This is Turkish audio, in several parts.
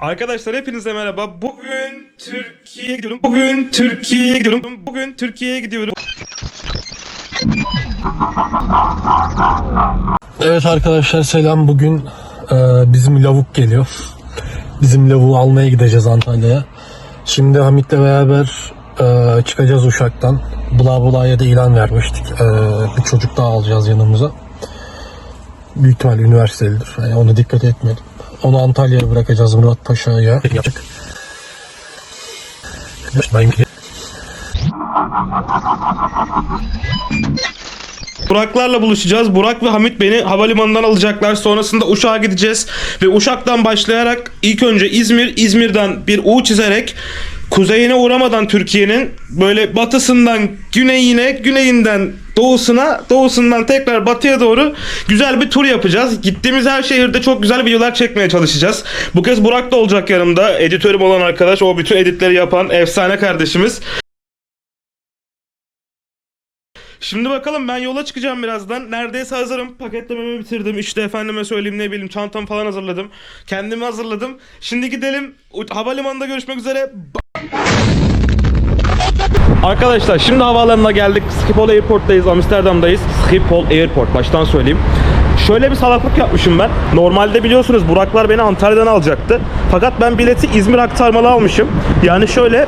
Arkadaşlar hepinize merhaba. Bugün Türkiye'ye gidiyorum. Bugün Türkiye'ye gidiyorum. Bugün Türkiye'ye gidiyorum. Evet arkadaşlar selam. Bugün e, bizim lavuk geliyor. Bizim lavuğu almaya gideceğiz Antalya'ya. Şimdi Hamit'le beraber e, çıkacağız Uşak'tan. Bula Bula'ya da ilan vermiştik. E, bir çocuk daha alacağız yanımıza. Büyük ihtimal üniversitelidir. Yani ona dikkat etmedim. Onu Antalya'ya bırakacağız Murat Paşa'ya. Yapacak. Buraklarla buluşacağız. Burak ve Hamit beni havalimanından alacaklar. Sonrasında Uşak'a gideceğiz. Ve Uşak'tan başlayarak ilk önce İzmir, İzmir'den bir U çizerek kuzeyine uğramadan Türkiye'nin böyle batısından güneyine, güneyinden doğusuna, doğusundan tekrar batıya doğru güzel bir tur yapacağız. Gittiğimiz her şehirde çok güzel videolar çekmeye çalışacağız. Bu kez Burak da olacak yanımda. Editörüm olan arkadaş, o bütün editleri yapan efsane kardeşimiz. Şimdi bakalım ben yola çıkacağım birazdan. Neredeyse hazırım. Paketlememi bitirdim. İşte efendime söyleyeyim ne bileyim çantamı falan hazırladım. Kendimi hazırladım. Şimdi gidelim. Havalimanında görüşmek üzere. Arkadaşlar şimdi havaalanına geldik. Schiphol Airport'tayız. Amsterdam'dayız. Schiphol Airport baştan söyleyeyim. Şöyle bir salaklık yapmışım ben. Normalde biliyorsunuz Buraklar beni Antalya'dan alacaktı. Fakat ben bileti İzmir aktarmalı almışım. Yani şöyle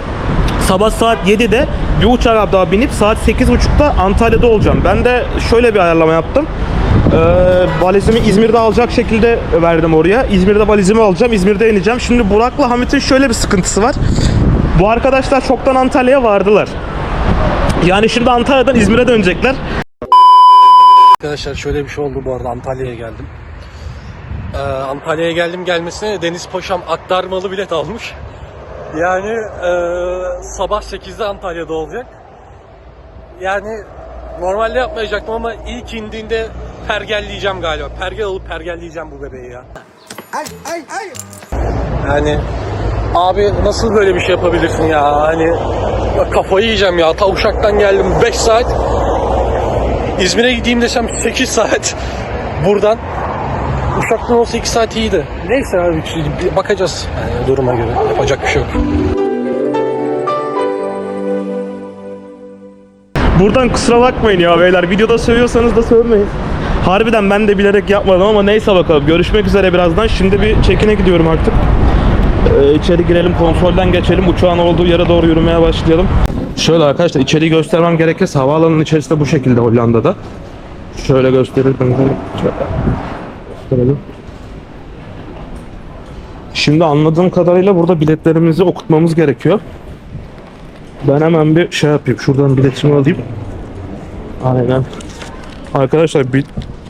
sabah saat 7'de bir uçağa daha binip saat 8.30'da Antalya'da olacağım. Ben de şöyle bir ayarlama yaptım. Ee, valizimi İzmir'de alacak şekilde verdim oraya. İzmir'de valizimi alacağım. İzmir'de ineceğim. Şimdi Burak'la Hamit'in şöyle bir sıkıntısı var. Bu arkadaşlar çoktan Antalya'ya vardılar. Yani şimdi Antalya'dan İzmir'e dönecekler. Arkadaşlar şöyle bir şey oldu bu arada Antalya'ya geldim. Ee, Antalya'ya geldim gelmesine Deniz Paşam aktarmalı bilet almış. Yani e, sabah 8'de Antalya'da olacak. Yani normalde yapmayacaktım ama ilk indiğinde pergelleyeceğim galiba. Pergel alıp pergelleyeceğim bu bebeği ya. Yani abi nasıl böyle bir şey yapabilirsin ya? Hani ya kafayı yiyeceğim ya. Ta Uşak'tan geldim 5 saat. İzmir'e gideyim desem 8 saat buradan. Uşaktan olsa 2 saat iyiydi. Neyse abi bir bakacağız yani duruma göre. Yapacak bir şey yok. Buradan kusura bakmayın ya beyler. Videoda sövüyorsanız da sövmeyin. Harbiden ben de bilerek yapmadım ama neyse bakalım. Görüşmek üzere birazdan. Şimdi bir çekine gidiyorum artık. Ee, içeri girelim, kontrolden geçelim. Uçağın olduğu yere doğru yürümeye başlayalım. Şöyle arkadaşlar içeriği göstermem gerekirse havaalanının içerisi de bu şekilde Hollanda'da. Şöyle gösterelim. Şöyle gösterelim. Şimdi anladığım kadarıyla burada biletlerimizi okutmamız gerekiyor. Ben hemen bir şey yapayım. Şuradan biletimi alayım. Aynen. Arkadaşlar bir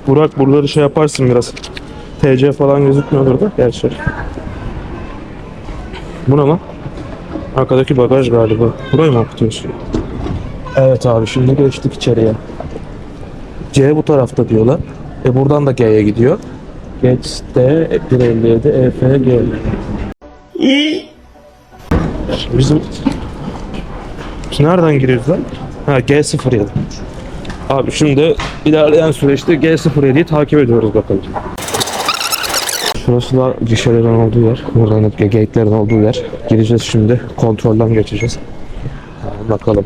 Burak buraları şey yaparsın biraz. TC falan gözükmüyordur da gerçi. Bu ne lan? Arkadaki bagaj galiba. Burayı mı okutuyorsun? Evet abi şimdi geçtik içeriye. C bu tarafta diyorlar. E buradan da G'ye gidiyor. Geç D 157 EF G. Bizim biz nereden giriyoruz lan? Ha G07. Abi şimdi ilerleyen süreçte G07'yi takip ediyoruz bakalım. Şurası da gişelerin olduğu yer. Buradan da gate'lerin olduğu yer. Gireceğiz şimdi. Kontrolden geçeceğiz. Bakalım.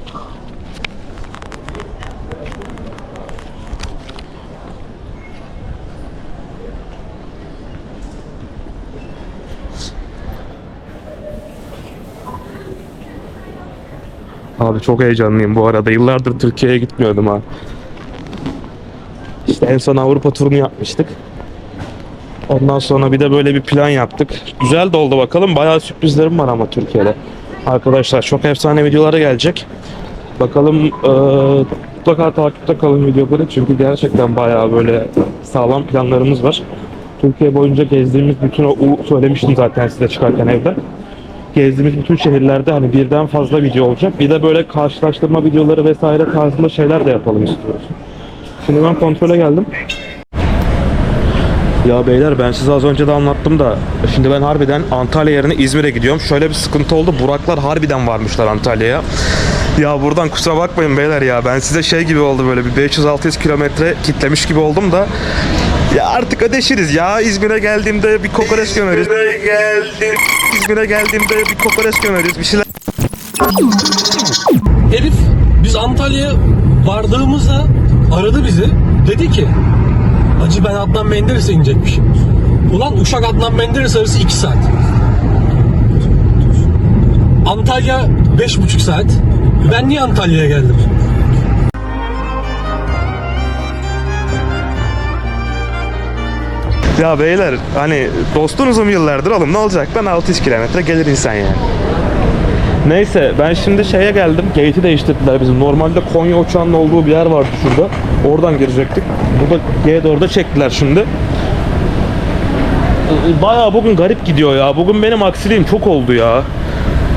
Abi çok heyecanlıyım bu arada. Yıllardır Türkiye'ye gitmiyordum ha. İşte en son Avrupa turunu yapmıştık. Ondan sonra bir de böyle bir plan yaptık. Güzel de oldu bakalım. Bayağı sürprizlerim var ama Türkiye'de. Arkadaşlar çok efsane videolara gelecek. Bakalım eee mutlaka takipte kalın videoları çünkü gerçekten bayağı böyle sağlam planlarımız var. Türkiye boyunca gezdiğimiz bütün o U söylemiştim zaten size çıkarken evde gezdiğimiz bütün şehirlerde hani birden fazla video olacak. Bir de böyle karşılaştırma videoları vesaire tarzında şeyler de yapalım istiyoruz. Şimdi ben kontrole geldim. Ya beyler ben size az önce de anlattım da şimdi ben harbiden Antalya yerine İzmir'e gidiyorum. Şöyle bir sıkıntı oldu. Buraklar harbiden varmışlar Antalya'ya. Ya buradan kusura bakmayın beyler ya. Ben size şey gibi oldu böyle bir 500-600 kilometre kitlemiş gibi oldum da Ya artık ödeşiriz ya. İzmir'e geldiğimde bir kokoreç gömeriz. İzmir'e geldim. İzmir'e geldiğimde bir kokoreç gömeriz. Bir şeyler Herif biz Antalya'ya vardığımızda aradı bizi. Dedi ki Hacı ben Adnan Menderes'e inecekmişim. Ulan Uşak Adnan Menderes arası 2 saat. Antalya 5,5 saat. Ben niye Antalya'ya geldim? Ya beyler hani dostunuzum yıllardır oğlum ne olacak ben 600 kilometre gelir insan yani. Neyse ben şimdi şeye geldim. Gate'i değiştirdiler bizim. Normalde Konya uçağının olduğu bir yer vardı şurada. Oradan girecektik. Burada G4'e çektiler şimdi. Bayağı bugün garip gidiyor ya. Bugün benim aksiliğim çok oldu ya.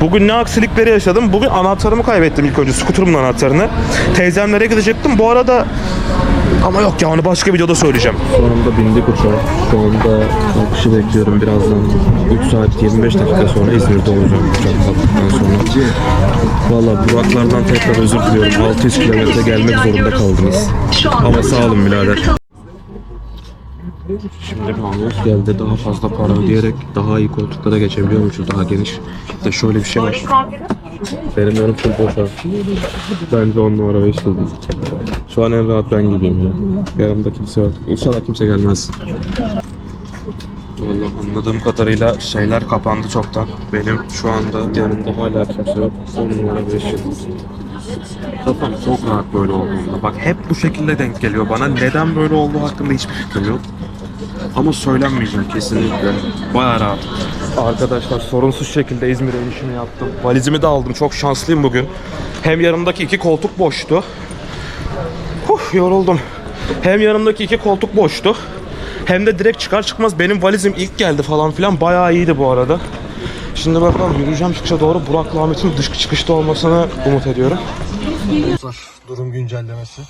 Bugün ne aksilikleri yaşadım. Bugün anahtarımı kaybettim ilk önce. Skuterumun anahtarını. Teyzemlere gidecektim. Bu arada ama yok ya onu başka videoda söyleyeceğim. Sonunda bindik uçağa. Şu anda kalkışı bekliyorum birazdan. 3 saat 25 dakika sonra İzmir'de olacağım uçak kalktıktan sonra. Valla Buraklardan tekrar özür diliyorum. 600 kilometre gelmek zorunda kaldınız. Ama sağ olun birader. Şimdi anons geldi. Daha fazla para ödeyerek daha iyi koltuklara geçebiliyormuşuz. Daha geniş. İşte şöyle bir şey var. Benim önüm full boş ha. Bence 10 numara 5 yıldız. Şu an en rahat ben gibiyim ya. Yanımda kimse yok. İnşallah kimse gelmez. Vallahi anladığım kadarıyla şeyler kapandı çoktan. Benim şu anda yanımda hala kimse yok. 10 numara 5 yıldız. Kafam çok rahat böyle olduğunda. Bak hep bu şekilde denk geliyor bana. Neden böyle olduğu hakkında hiçbir fikrim yok. Ama söylenmeyeceğim kesinlikle. Baya rahat. Arkadaşlar sorunsuz şekilde İzmir'e inişimi yaptım. Valizimi de aldım. Çok şanslıyım bugün. Hem yanımdaki iki koltuk boştu. Huh, yoruldum. Hem yanımdaki iki koltuk boştu. Hem de direkt çıkar çıkmaz benim valizim ilk geldi falan filan. Bayağı iyiydi bu arada. Şimdi bakalım yürüyeceğim çıkışa doğru Burak'la Ahmet'in dış çıkışta olmasını umut ediyorum. Durum güncellemesi.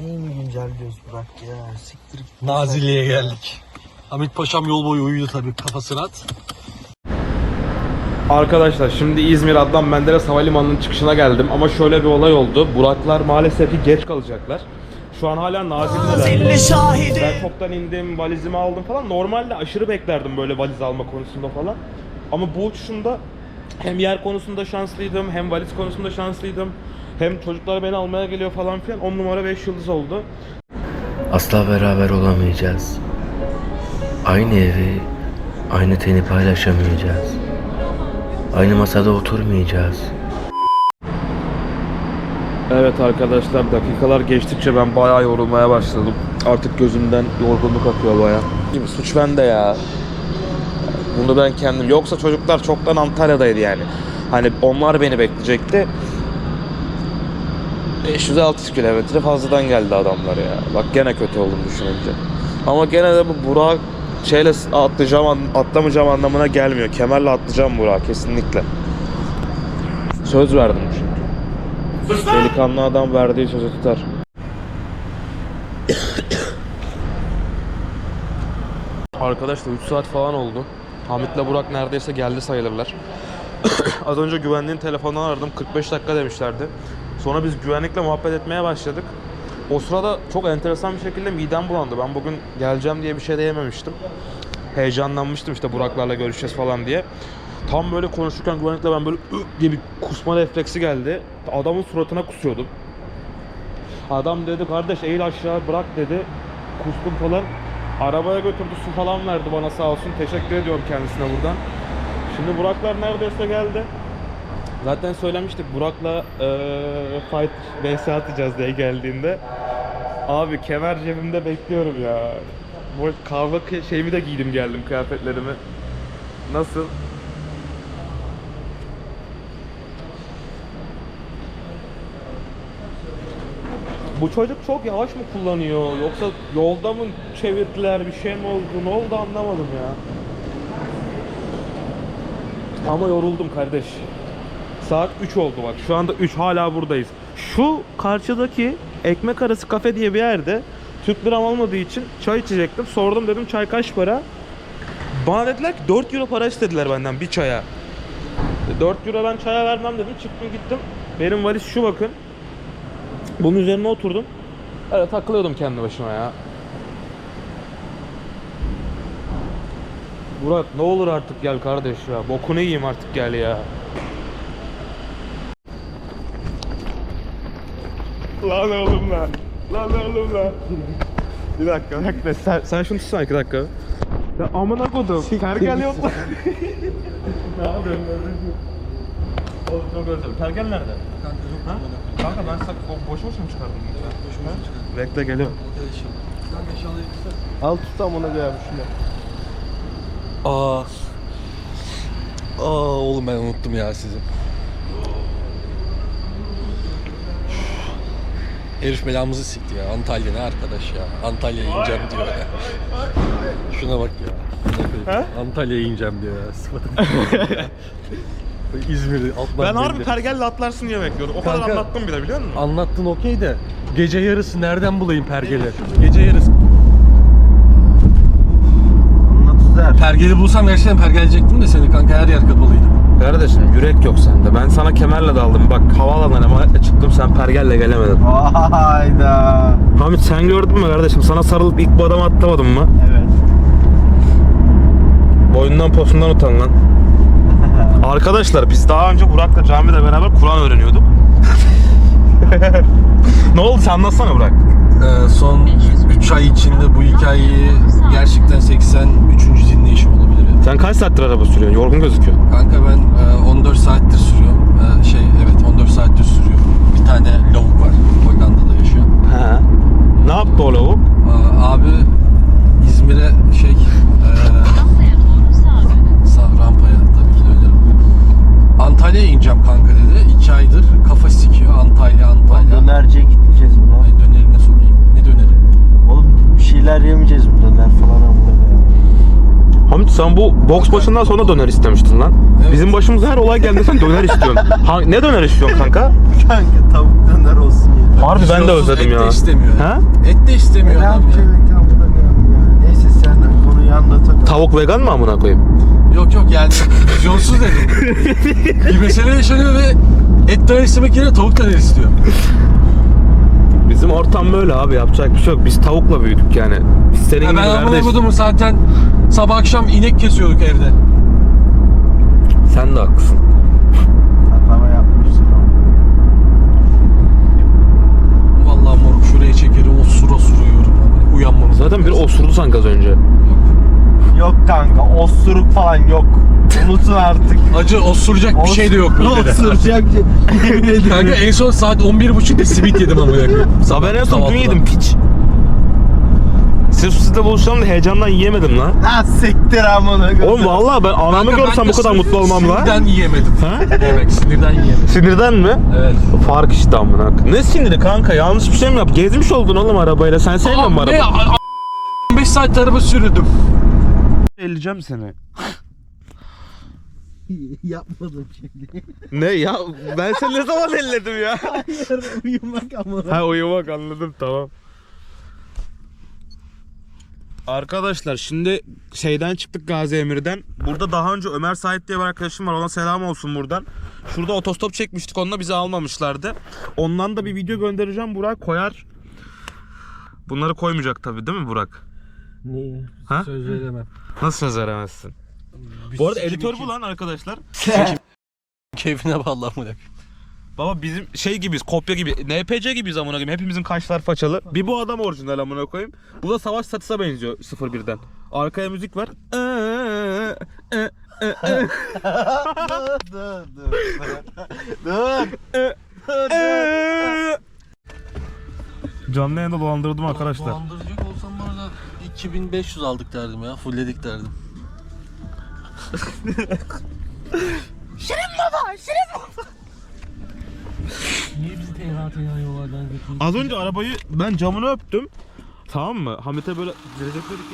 Neyi mi güncelliyoruz Burak ya? Siktir git. Nazilli'ye geldik. Hamit Paşam yol boyu uyudu tabii kafası rahat. Arkadaşlar şimdi İzmir Adnan Menderes Havalimanı'nın çıkışına geldim ama şöyle bir olay oldu. Buraklar maalesef ki geç kalacaklar. Şu an hala Nazilli'deler. şahidi. Ben çoktan indim, valizimi aldım falan. Normalde aşırı beklerdim böyle valiz alma konusunda falan. Ama bu uçuşumda hem yer konusunda şanslıydım, hem valiz konusunda şanslıydım. Hem çocuklar beni almaya geliyor falan filan. 10 numara 5 yıldız oldu. Asla beraber olamayacağız. Aynı evi, aynı teni paylaşamayacağız. Aynı masada oturmayacağız. Evet arkadaşlar dakikalar geçtikçe ben bayağı yorulmaya başladım. Artık gözümden yorgunluk akıyor bayağı. Gibi suç bende ya. Bunu ben kendim. Yoksa çocuklar çoktan Antalya'daydı yani. Hani onlar beni bekleyecekti. 500-600 kilometre fazladan geldi adamlar ya. Bak gene kötü oldum düşününce. Ama gene de bu Burak şeyle atlayacağım, atlamayacağım anlamına gelmiyor. Kemerle atlayacağım Burak kesinlikle. Söz verdim çünkü. Delikanlı adam verdiği sözü tutar. Arkadaşlar 3 saat falan oldu. Hamit'le Burak neredeyse geldi sayılırlar. Az önce güvenliğin telefonundan aradım. 45 dakika demişlerdi. Sonra biz güvenlikle muhabbet etmeye başladık. O sırada çok enteresan bir şekilde midem bulandı. Ben bugün geleceğim diye bir şey de yememiştim. Heyecanlanmıştım işte Buraklarla görüşeceğiz falan diye. Tam böyle konuşurken güvenlikle ben böyle "Ü" diye bir kusma refleksi geldi. Adamın suratına kusuyordum. Adam dedi kardeş eğil aşağı bırak dedi. Kustum falan. Arabaya götürdü su falan verdi bana sağ olsun. Teşekkür ediyorum kendisine buradan. Şimdi Buraklar neredeyse geldi. Zaten söylemiştik Burak'la eee fight vs atacağız diye geldiğinde. Abi kemer cebimde bekliyorum ya. Bu kı- şeyimi de giydim geldim kıyafetlerimi. Nasıl? Bu çocuk çok yavaş mı kullanıyor yoksa yolda mı çevirdiler bir şey mi oldu ne oldu anlamadım ya. Ama yoruldum kardeş. Saat 3 oldu bak. Şu anda 3 hala buradayız. Şu karşıdaki ekmek arası kafe diye bir yerde Türk liram olmadığı için çay içecektim. Sordum dedim çay kaç para? Bana dediler ki 4 euro para istediler benden bir çaya. E, 4 euro ben çaya vermem dedim. Çıktım gittim. Benim valiz şu bakın. Bunun üzerine oturdum. Öyle takılıyordum kendi başıma ya. Murat ne olur artık gel kardeş ya. Bokunu yiyeyim artık gel ya. Lan oğlum lan. Lan oğlum lan. Bir dakika bekle sen, sen şunu tutsana iki dakika. Ya amına kodum. Pergel yok lan. ne yapıyorsun? Oğlum çok özledim. Pergel nerede? Ha? Kanka ben sana bo- boş boş mu çıkardım? Boş Bekle geliyorum. Al tutam ona göre şunu. Aa. Aa oğlum ben unuttum ya sizi. Herif belamızı sikti ya. Antalya ne arkadaş ya. Antalya'ya ineceğim diyor ya. Şuna bak ya. Antalya'ya ineceğim diyor ya. İzmir'i alttan Ben harbi pergelle atlarsın diye bekliyorum. O kadar Kanka- anlattım bile biliyor musun? Anlattın okey de gece yarısı nereden bulayım pergeli? Gece yarısı. Pergeli bulsam gerçekten pergelecektim de seni kanka her yer kapalıydı. Kardeşim yürek yok sende. Ben sana kemerle daldım. Bak havaalanına emanetle çıktım sen pergelle gelemedin. Hayda. Hamit sen gördün mü kardeşim? Sana sarılıp ilk bu adama atlamadım mı? Evet. Boyundan posundan utan lan. Arkadaşlar biz daha önce Burak'la camide beraber Kur'an öğreniyorduk. ne oldu sen anlatsana Burak. Ee, son 3 ay içinde bu hikayeyi gerçekten 83. dinleyişim olabilir. Sen kaç saattir araba sürüyorsun? Yorgun gözüküyor. Kanka ben 14 saattir sürüyorum. E, şey evet 14 saattir sürüyorum. Bir tane lavuk var. Hollanda'da yaşıyor. He. Ne yaptı o lavuk? Aa, abi İzmir'e şey e, sağ rampaya tabii ki de öyle. Antalya'ya ineceğim kanka dedi. 2 aydır kafa sikiyor. Antalya Antalya. Dönerciye gitmeyeceğiz mi lan? Ay dönerine sokayım. Ne döneri? Oğlum bir şeyler yemeyeceğiz mi döner falan ya. Hamit sen bu boks başından sonra döner istemiştin lan. Evet. Bizim başımıza her olay geldiğinde sen döner istiyorsun. Ha, ne döner istiyorsun kanka? Kanka tavuk döner olsun yeter. Harbi ben de Vizyonsuz özledim et ya. de istemiyor. Ha? Et de istemiyor Ne adam ya. Neyse sen konuyu anlat. Tavuk vegan mı amına koyayım? Yok yok yani vizyonsuz dedim. bir mesele yaşanıyor ve et döner istemek yerine tavuk döner istiyor. Bizim ortam böyle abi yapacak bir şey yok. Biz tavukla büyüdük yani. Biz senin Ya gibi ben amına kardeş. kodumu zaten sabah akşam inek kesiyorduk evde. Sen de haklısın. Hata yapmışsın ama. Vallahi moruk şuraya çekerim o sura yiyorum. Abi. Uyanmamız Zaten bir osurdu sanki az önce. Yok kanka osuruk falan yok. Unutun artık. Acı osuracak bir şey de yok midede. Osuracak şey. Yemin ederim. Kanka en son saat 11.30'da simit yedim ama koyayım. Ha ben en son dün yedim piç. Sırf sizle buluşalım da heyecandan yiyemedim lan. Ha siktir amına koyayım. Oğlum vallahi ben anamı görsem bu kadar mutlu olmam lan. Sinirden yiyemedim. Ha? Yemek sinirden yiyemedim. Sinirden mi? Evet. Fark işte amına. Ne siniri kanka? Yanlış bir şey mi yap? Gezmiş oldun oğlum arabayla. Sen sevmiyor musun Abi ne? arabayı? A- a- 15 saat araba sürdüm. Elleyeceğim seni. Yapmadım şimdi. Ne ya? Ben seni ne zaman elledim ya? Uyumak amına. ha uyumak anladım tamam. Arkadaşlar şimdi şeyden çıktık Gazi Emir'den. Burada daha önce Ömer Sait diye bir arkadaşım var. Ona selam olsun buradan. Şurada otostop çekmiştik. Onunla bizi almamışlardı. Ondan da bir video göndereceğim. Burak koyar. Bunları koymayacak tabii değil mi Burak? Niye? Ha? Söz veremem. Nasıl söz veremezsin? Bu arada editör bu lan arkadaşlar. Keyfine bağlı amına. Baba bizim şey gibiyiz, kopya gibi, NPC gibiyiz amına koyayım. Hepimizin kaşlar façalı. Bir bu adam orijinal amına koyayım. Bu da Savaş Satıs'a benziyor 01'den. Arkaya müzik var. dur dur. Dur. Canlı yayında dolandırdım arkadaşlar. 2500 aldık derdim ya. Fullledik derdim. Niye bizi tenha tenha yollardan götürdün? Az önce arabayı ben camını öptüm. Tamam mı? Hamit'e böyle verecekledik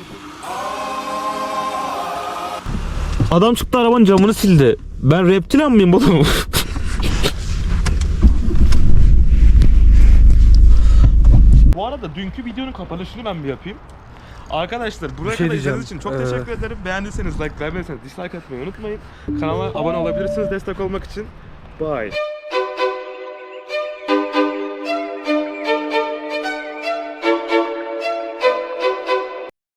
Adam çıktı arabanın camını sildi. Ben reptilen miyim oğlum? Bu arada dünkü videonun kapanışını ben bir yapayım. Arkadaşlar buraya şey kadar izlediğiniz için çok Ee, teşekkür ederim. Beğendiyseniz like, beğenmediyseniz dislike atmayı unutmayın. Kanala abone olabilirsiniz destek olmak için. Bye.